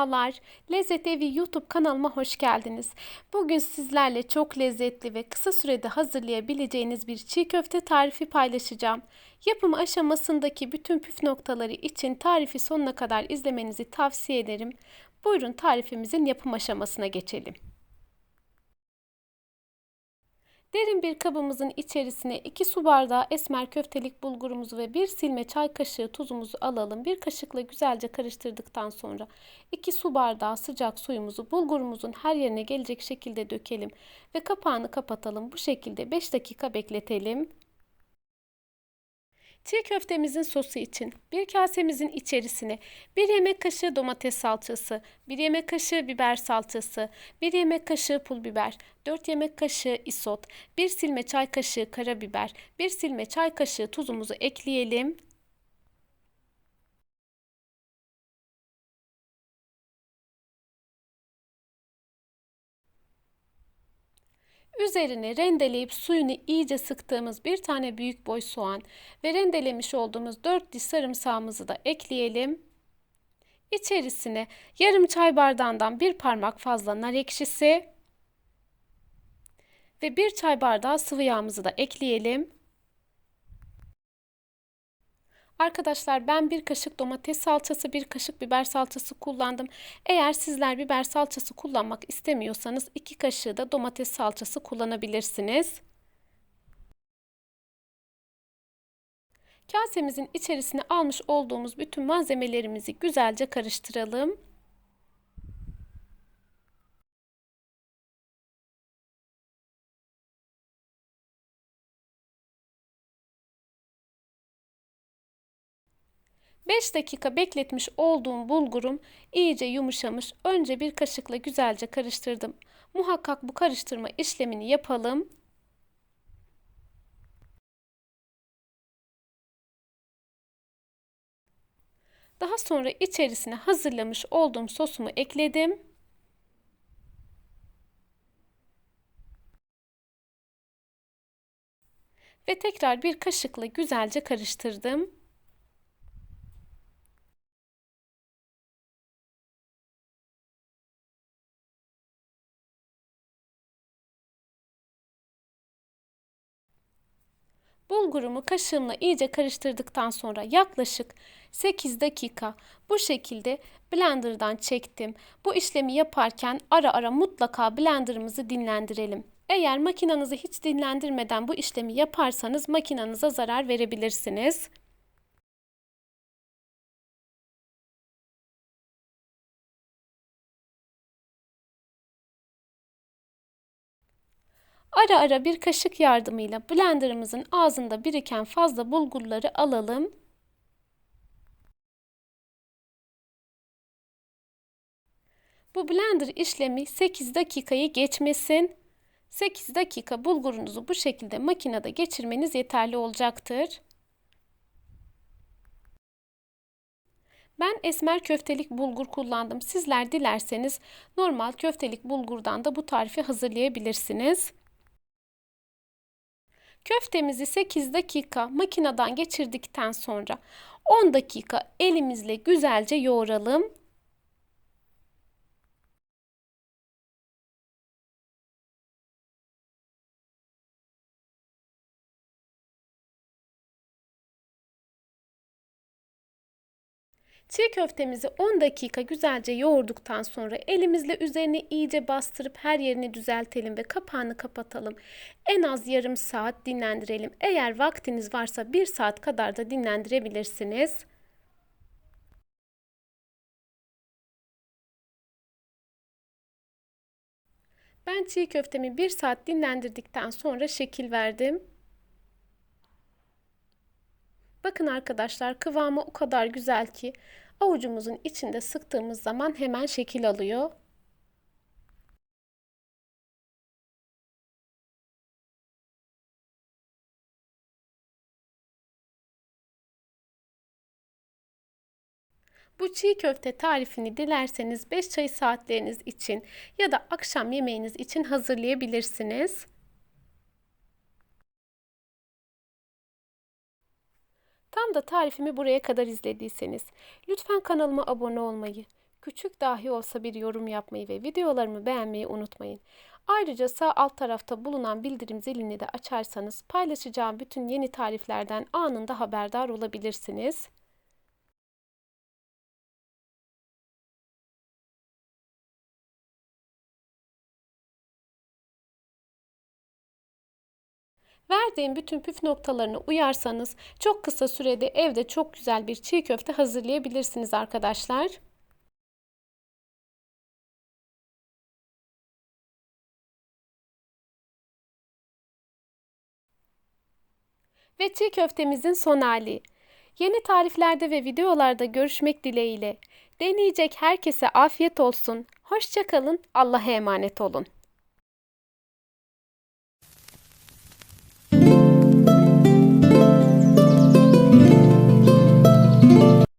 Merhabalar. Lezzet Evi YouTube kanalıma hoş geldiniz. Bugün sizlerle çok lezzetli ve kısa sürede hazırlayabileceğiniz bir çiğ köfte tarifi paylaşacağım. Yapım aşamasındaki bütün püf noktaları için tarifi sonuna kadar izlemenizi tavsiye ederim. Buyurun tarifimizin yapım aşamasına geçelim. Derin bir kabımızın içerisine 2 su bardağı esmer köftelik bulgurumuzu ve 1 silme çay kaşığı tuzumuzu alalım. Bir kaşıkla güzelce karıştırdıktan sonra 2 su bardağı sıcak suyumuzu bulgurumuzun her yerine gelecek şekilde dökelim ve kapağını kapatalım. Bu şekilde 5 dakika bekletelim. Çiğ köftemizin sosu için bir kasemizin içerisine 1 yemek kaşığı domates salçası, 1 yemek kaşığı biber salçası, 1 yemek kaşığı pul biber, 4 yemek kaşığı isot, 1 silme çay kaşığı karabiber, 1 silme çay kaşığı tuzumuzu ekleyelim. Üzerine rendeleyip suyunu iyice sıktığımız bir tane büyük boy soğan ve rendelemiş olduğumuz 4 diş sarımsağımızı da ekleyelim. İçerisine yarım çay bardağından bir parmak fazla nar ekşisi ve bir çay bardağı sıvı yağımızı da ekleyelim. Arkadaşlar ben bir kaşık domates salçası, bir kaşık biber salçası kullandım. Eğer sizler biber salçası kullanmak istemiyorsanız iki kaşığı da domates salçası kullanabilirsiniz. Kasemizin içerisine almış olduğumuz bütün malzemelerimizi güzelce karıştıralım. 5 dakika bekletmiş olduğum bulgurum iyice yumuşamış. Önce bir kaşıkla güzelce karıştırdım. Muhakkak bu karıştırma işlemini yapalım. Daha sonra içerisine hazırlamış olduğum sosumu ekledim. Ve tekrar bir kaşıkla güzelce karıştırdım. Bulgurumu kaşığımla iyice karıştırdıktan sonra yaklaşık 8 dakika bu şekilde blenderdan çektim. Bu işlemi yaparken ara ara mutlaka blenderımızı dinlendirelim. Eğer makinanızı hiç dinlendirmeden bu işlemi yaparsanız makinanıza zarar verebilirsiniz. Ara ara bir kaşık yardımıyla blenderımızın ağzında biriken fazla bulgurları alalım. Bu blender işlemi 8 dakikayı geçmesin. 8 dakika bulgurunuzu bu şekilde makinede geçirmeniz yeterli olacaktır. Ben esmer köftelik bulgur kullandım. Sizler dilerseniz normal köftelik bulgurdan da bu tarifi hazırlayabilirsiniz. Köftemizi 8 dakika makineden geçirdikten sonra 10 dakika elimizle güzelce yoğuralım. Çiğ köftemizi 10 dakika güzelce yoğurduktan sonra elimizle üzerine iyice bastırıp her yerini düzeltelim ve kapağını kapatalım. En az yarım saat dinlendirelim. Eğer vaktiniz varsa 1 saat kadar da dinlendirebilirsiniz. Ben çiğ köftemi 1 saat dinlendirdikten sonra şekil verdim. Bakın arkadaşlar kıvamı o kadar güzel ki avucumuzun içinde sıktığımız zaman hemen şekil alıyor. Bu çiğ köfte tarifini dilerseniz 5 çay saatleriniz için ya da akşam yemeğiniz için hazırlayabilirsiniz. Tam da tarifimi buraya kadar izlediyseniz lütfen kanalıma abone olmayı, Küçük dahi olsa bir yorum yapmayı ve videolarımı beğenmeyi unutmayın. Ayrıca sağ alt tarafta bulunan bildirim zilini de açarsanız paylaşacağım bütün yeni tariflerden anında haberdar olabilirsiniz. Verdiğim bütün püf noktalarını uyarsanız çok kısa sürede evde çok güzel bir çiğ köfte hazırlayabilirsiniz arkadaşlar. Ve çiğ köftemizin son hali. Yeni tariflerde ve videolarda görüşmek dileğiyle. Deneyecek herkese afiyet olsun. Hoşçakalın. Allah'a emanet olun.